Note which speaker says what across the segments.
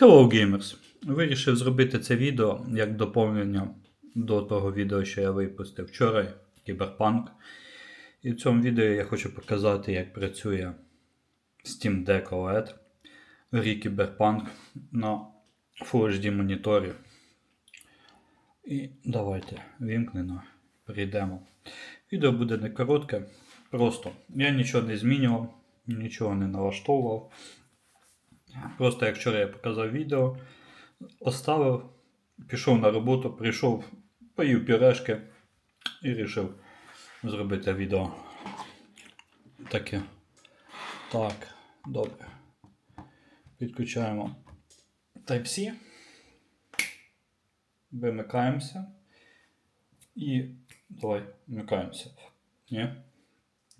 Speaker 1: Hello Gamers! Вирішив зробити це відео як доповнення до того відео, що я випустив вчора, Кіберпанк. І в цьому відео я хочу показати, як працює Steam Deck OLED грі Кіберпанк на Full HD моніторі. І давайте вімкнено, перейдемо. Відео буде не коротке, просто я нічого не змінював, нічого не налаштовував. Просто як вчора я показав відео, оставив, пішов на роботу, прийшов, поїв пюрешки і вирішив зробити відео. Таке. Так, добре. Підключаємо Type-C. Вимикаємося. І давай, вмикаємося. Ні?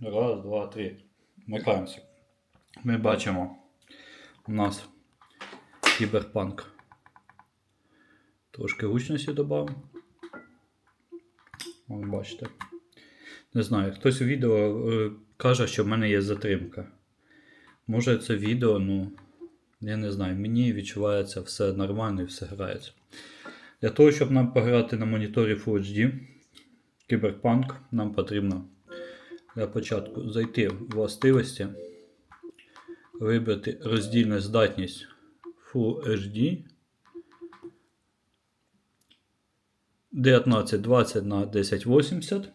Speaker 1: Раз, два, три. Вмикаємося. Ми бачимо у нас кіберпанк. Трошки гучності додав. Бачите. Не знаю, хтось у відео е, каже, що в мене є затримка. Може це відео, ну, я не знаю, мені відчувається все нормально і все грається. Для того, щоб нам пограти на моніторі Full HD кіберпанк, нам потрібно для початку зайти в властивості вибрати роздільну здатність Full HD 1920 на 1080.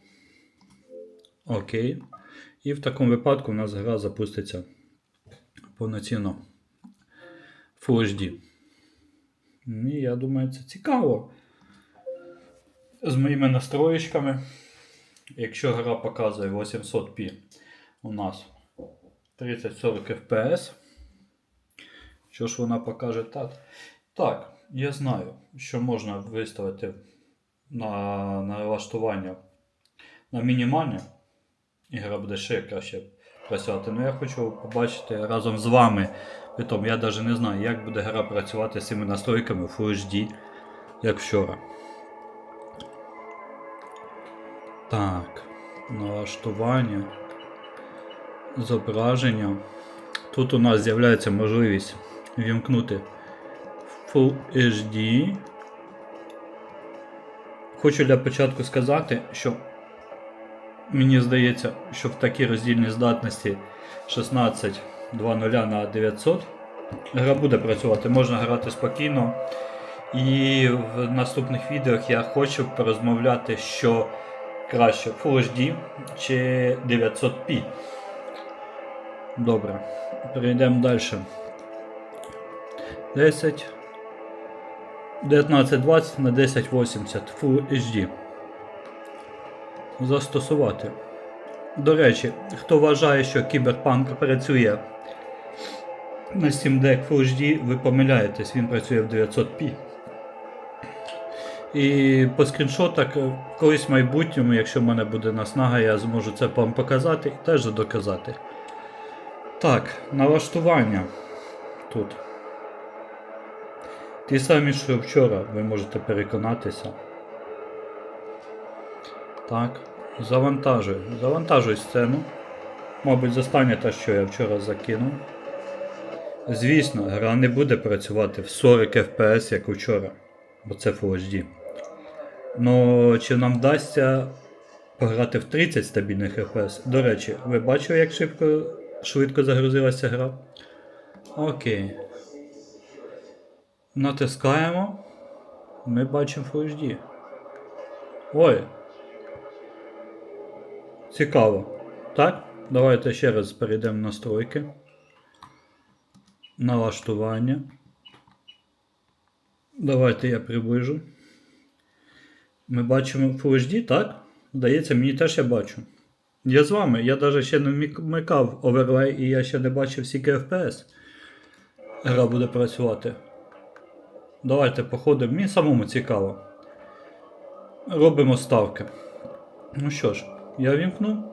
Speaker 1: Окей. І в такому випадку у нас гра запуститься повноцінно Full HD. І я думаю, це цікаво. З моїми настроєчками. Якщо гра показує 800p у нас 30-40 FPS. Що ж вона покаже так? Так, я знаю, що можна виставити на налаштування на мінімальне. І гра буде ще краще працювати. Ну я хочу побачити разом з вами. Притом я навіть не знаю, як буде гра працювати з цими настройками в Full HD, як вчора. Так, налаштування зображення. Тут у нас з'являється можливість вімкнути Full HD. Хочу для початку сказати, що мені здається, що в такій роздільній здатності 16.2.0 на 900 гра буде працювати, можна грати спокійно. І в наступних відео я хочу порозмовляти, що краще Full HD чи 900p. Добре, перейдемо далі. 10. 1920 на 1080 Full HD. Застосувати. До речі, хто вважає, що Кіберпанк працює на Steam Deck Full HD, ви помиляєтесь, він працює в 900p. І по скріншотах колись в майбутньому, якщо в мене буде наснага, я зможу це вам показати і теж доказати. Так, налаштування тут. Ті самі, що вчора, ви можете переконатися. Так, завантажую. Завантажую сцену. Мабуть, застане те, що я вчора закинув. Звісно, гра не буде працювати в 40 FPS, як вчора, бо це Full HD. Ну, чи нам вдасться пограти в 30 стабільних FPS? До речі, ви бачили, як швидко, швидко загрузилася гра? Окей. Натискаємо. Ми бачимо Full HD. Ой. Цікаво. Так? Давайте ще раз перейдемо в настройки. Налаштування. Давайте я приближу. Ми бачимо Full HD, так? Здається, мені теж я бачу. Я з вами, я навіть ще не вмикав оверлей і я ще не бачив скільки FPS. Гра буде працювати. Давайте походимо. Мені самому цікаво. Робимо ставки. Ну що ж, я вімкну.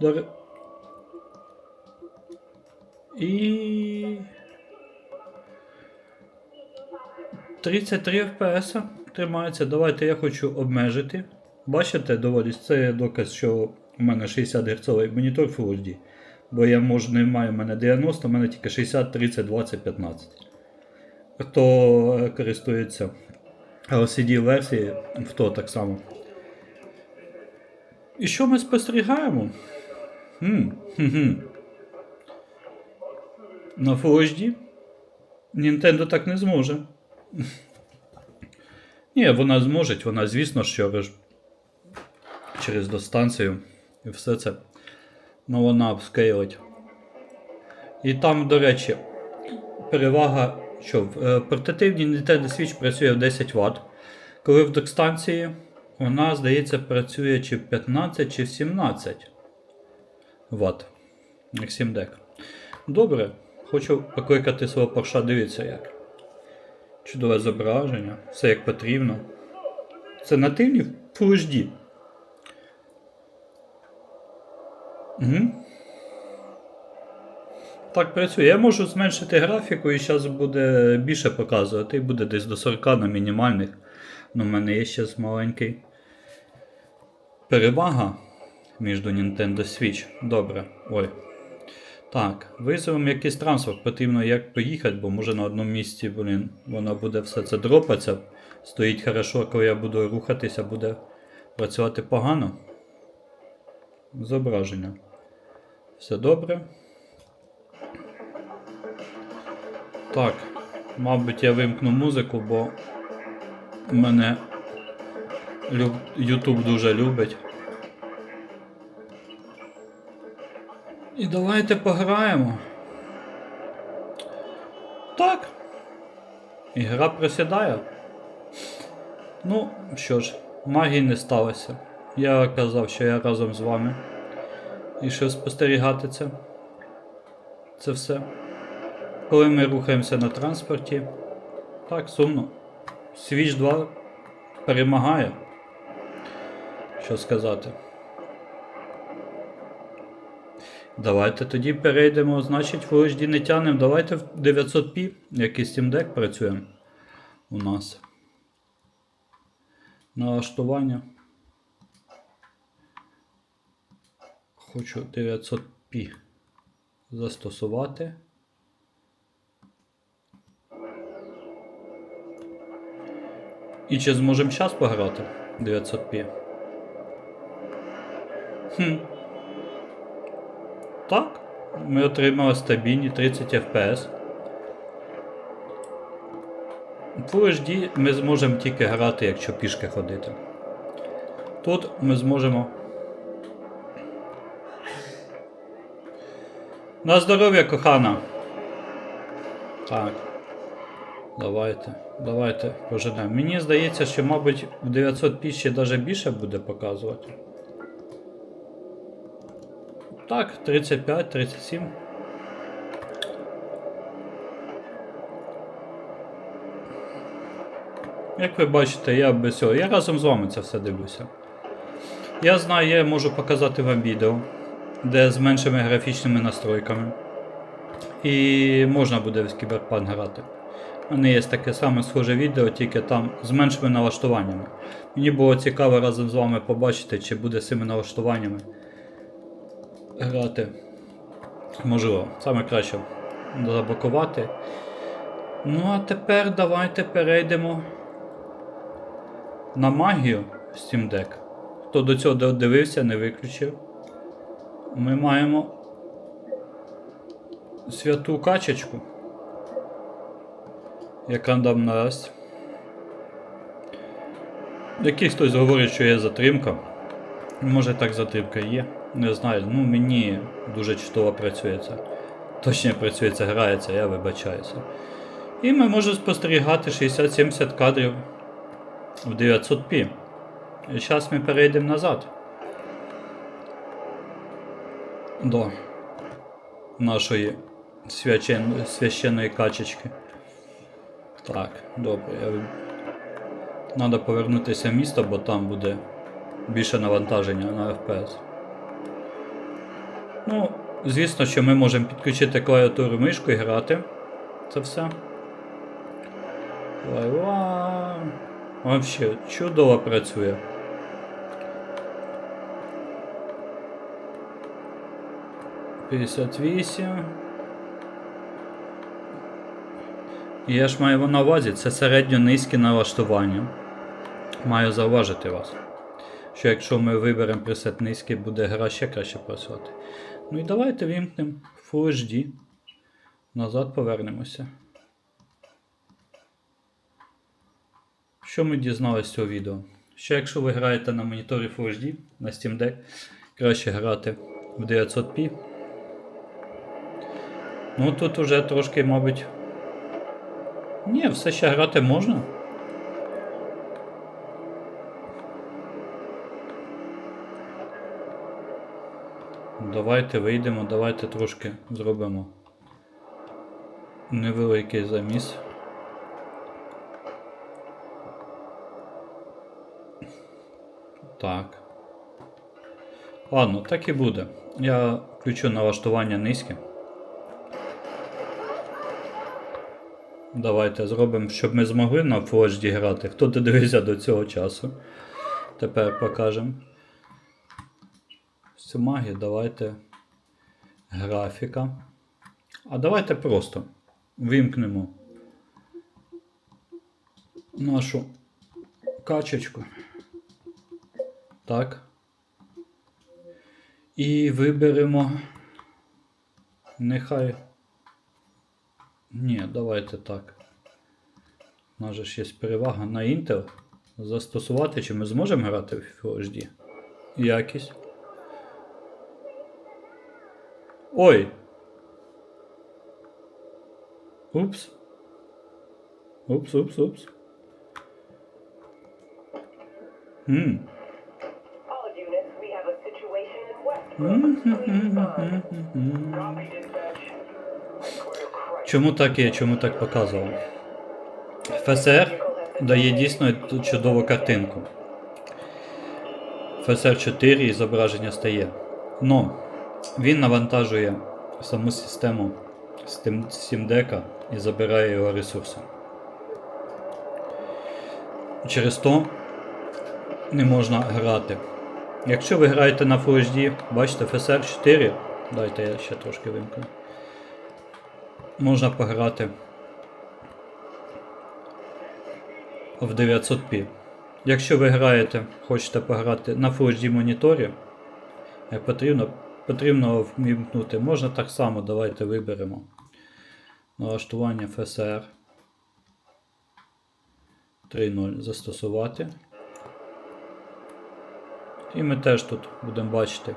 Speaker 1: Дор... І. 33 FPS тримається. Давайте я хочу обмежити. Бачите, доволі це доказ, що у мене 60 Гц монітор Full HD. Бо я можу, не маю в мене 90, у мене тільки 60, 30, 20, 15. хто е, користується LCD версії, в то так само. І що ми спостерігаємо? На Full HD Nintendo так не зможе. Ні, вона зможе, вона, звісно, що через достанцію і все це. Ну вона апскейлить. І там, до речі, перевага, що в е, портативній Nintendo Switch працює в 10 Вт, коли в докстанції вона, здається, працює чи в 15, чи в 17 Вт. Як 7 дек. Добре, хочу покликати свого парша, дивіться як. Чудове зображення, все як потрібно. Це нативні Full HD. Угу. Так працює. Я можу зменшити графіку і зараз буде більше показувати. І буде десь до 40 на мінімальних. Ну, в мене є ще маленький. Перевага між Nintendo Switch. Добре. Ой. Так, визовемо якийсь транспорт, потрібно як поїхати, бо може на одному місці, блін, вона буде все це дропатися. Стоїть хорошо, коли я буду рухатися, буде працювати погано. Зображення. Все добре. Так, мабуть, я вимкну музику, бо мене. YouTube дуже любить. І давайте пограємо. Так. Ігра просідає. Ну, що ж, магії не сталося. Я казав, що я разом з вами. І що спостерігати це. Це все. Коли ми рухаємося на транспорті. Так, сумно. Switch 2 перемагає. Що сказати. Давайте тоді перейдемо, значить, Full HD не тянемо. Давайте в 900p, як і Steam Deck працює у нас. Налаштування. Хочу 900p застосувати. І чи зможемо зараз пограти 900p? Хм. Так, ми отримали стабільні 30 FPS. Full HD ми зможемо тільки грати, якщо пішки ходити. Тут ми зможемо. На здоров'я, кохана. Так. Давайте, давайте поженемо. Мені здається, що, мабуть, в 900p навіть більше буде показувати. Так, 35, 37. Як ви бачите, я без цього. Я разом з вами це все дивлюся. Я знаю, я можу показати вам відео, де з меншими графічними настройками. І можна буде в кіберпанк грати. У мене є таке саме схоже відео, тільки там з меншими налаштуваннями. Мені було цікаво разом з вами побачити, чи буде з цими налаштуваннями грати. Можливо, саме краще заблокувати. Ну, а тепер давайте перейдемо на магію Steam Deck. Хто до цього дивився, не виключив. Ми маємо святу качечку. Яка нам надасть. Який хтось говорить, що є затримка. Може так затримка є. Не знаю, ну мені дуже чудово працює це. Точніше працює грається, я вибачаюся. І ми можемо спостерігати 60-70 кадрів в 900p. І зараз ми перейдемо назад. До нашої священної качечки. Так, добре. Треба повернутися в місто, бо там буде більше навантаження на FPS. Ну, звісно, що ми можемо підключити клавіатуру мишку і грати. Це все. Ва-ва. Вообще чудово працює. П'ятдесят вісім. І я ж маю на увазі, це середньо-низькі налаштування. Маю зауважити вас. Що якщо ми виберемо пресет низький, буде гра ще краще працювати. Ну і давайте вімкнемо Full HD. Назад повернемося. Що ми дізналися з цього відео? Що якщо ви граєте на моніторі Full HD на Steam Deck, краще грати в 900p. Ну тут уже трошки, мабуть. Ні, все ще грати можна. Давайте вийдемо, давайте трошки зробимо невеликий заміс. Так. Ладно, так і буде. Я включу налаштування низьке. Давайте зробимо, щоб ми змогли на Full грати. Хто додивився до цього часу. Тепер покажемо. Магію давайте. Графіка. А давайте просто вимкнемо нашу качечку. Так. І виберемо. Нехай. Ні, давайте так. У нас же ж є перевага на Intel. Застосувати, чи ми зможемо грати в Full HD? Якість. Ой! Упс. Упс, упс, упс. Хм.
Speaker 2: All
Speaker 1: Чому так є? Чому так показував? ФСР дає дійсно чудову картинку. ФСР 4 і зображення стає. Но він навантажує саму систему Steam Steam Deck і забирає його ресурси. Через то не можна грати. Якщо ви граєте на Full HD, бачите, FSR 4, дайте я ще трошки вимкну. Можна пограти в 900p. Якщо ви граєте, хочете пограти на Full HD моніторі, як потрібно, потрібно вмімкнути. Можна так само, давайте виберемо налаштування FSR 3.0 застосувати. І ми теж тут будемо бачити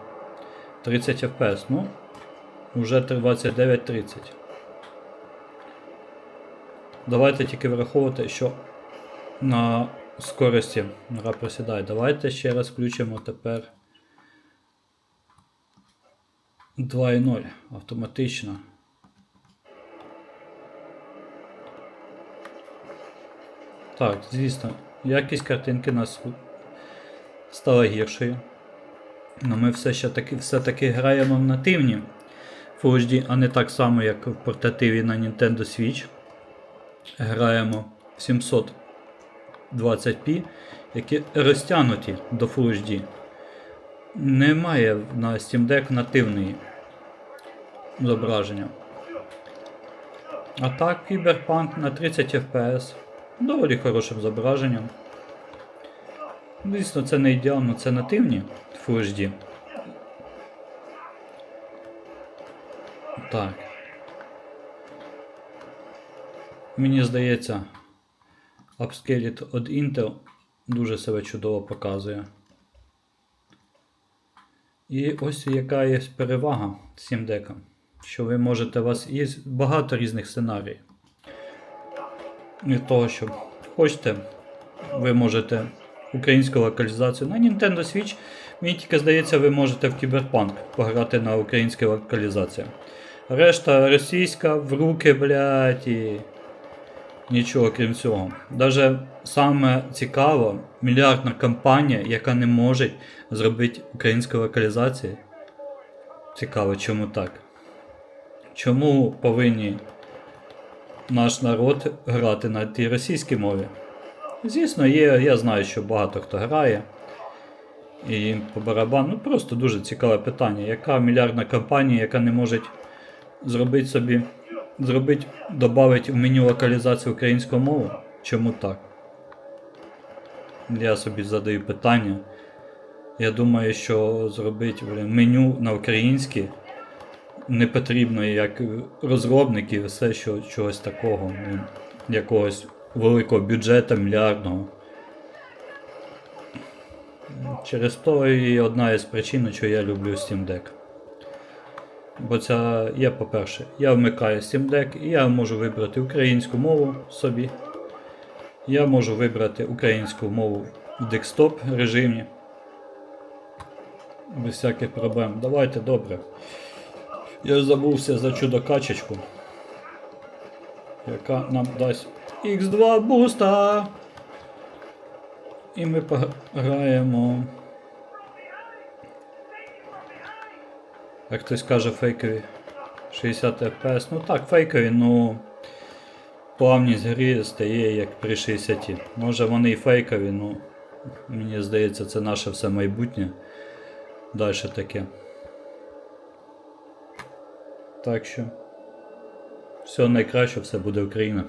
Speaker 1: 30 FPS. Ну, вже 29-30. Давайте тільки враховувати, що на скорості гра просідає. Давайте ще раз включимо тепер 2.0 автоматично. Так, звісно, якість картинки нас стала гіршою. Але ми все ще таки, все-таки граємо в нативні Full HD, а не так само, як в портативі на Nintendo Switch. Граємо в 720p, які розтягнуті до Full HD. Немає на Steam Deck нативної зображення. А так, Cyberpunk на 30 FPS. Доволі хорошим зображенням. Звісно, це не ідеально, це нативні Full HD. Так. Мені здається, Upscaled від Intel дуже себе чудово показує. І ось яка є перевага Steam Deck. Що ви можете у вас є багато різних сценаріїв. Від того, що хочете, ви можете українську локалізацію. На Nintendo Switch, мені тільки здається, ви можете в Cyberpunk пограти на українській локалізації. Решта російська в руки, блядь, і нічого крім цього. Даже саме цікаво, мільярдна компанія, яка не може зробити українську локалізацію. Цікаво, чому так? Чому повинні наш народ грати на тій російській мові? Звісно, є, я знаю, що багато хто грає. І по барабану. Ну просто дуже цікаве питання. Яка мільярдна компанія, яка не може зробити собі зробити, додати в меню локалізацію української мови? Чому так? Я собі задаю питання. Я думаю, що зробити меню на українське не потрібно як розробників, все що чогось такого, якогось великого бюджету, мільярдного. Через то і одна із причин, що я люблю Steam Deck. Бо це є, по-перше, я вмикаю Steam Deck і я можу вибрати українську мову собі. Я можу вибрати українську мову в декстоп режимі. Без всяких проблем. Давайте добре. Я забувся за чудо-качечку, яка нам дасть X2 буста. І ми пограємо. Як хтось каже фейкові 60 FPS. Ну так, фейкові, ну плавність гри стає як при 60. Може вони і фейкові, ну мені здається, це наше все майбутнє. Далі таке. Так що. Всього найкраще, все буде Україна.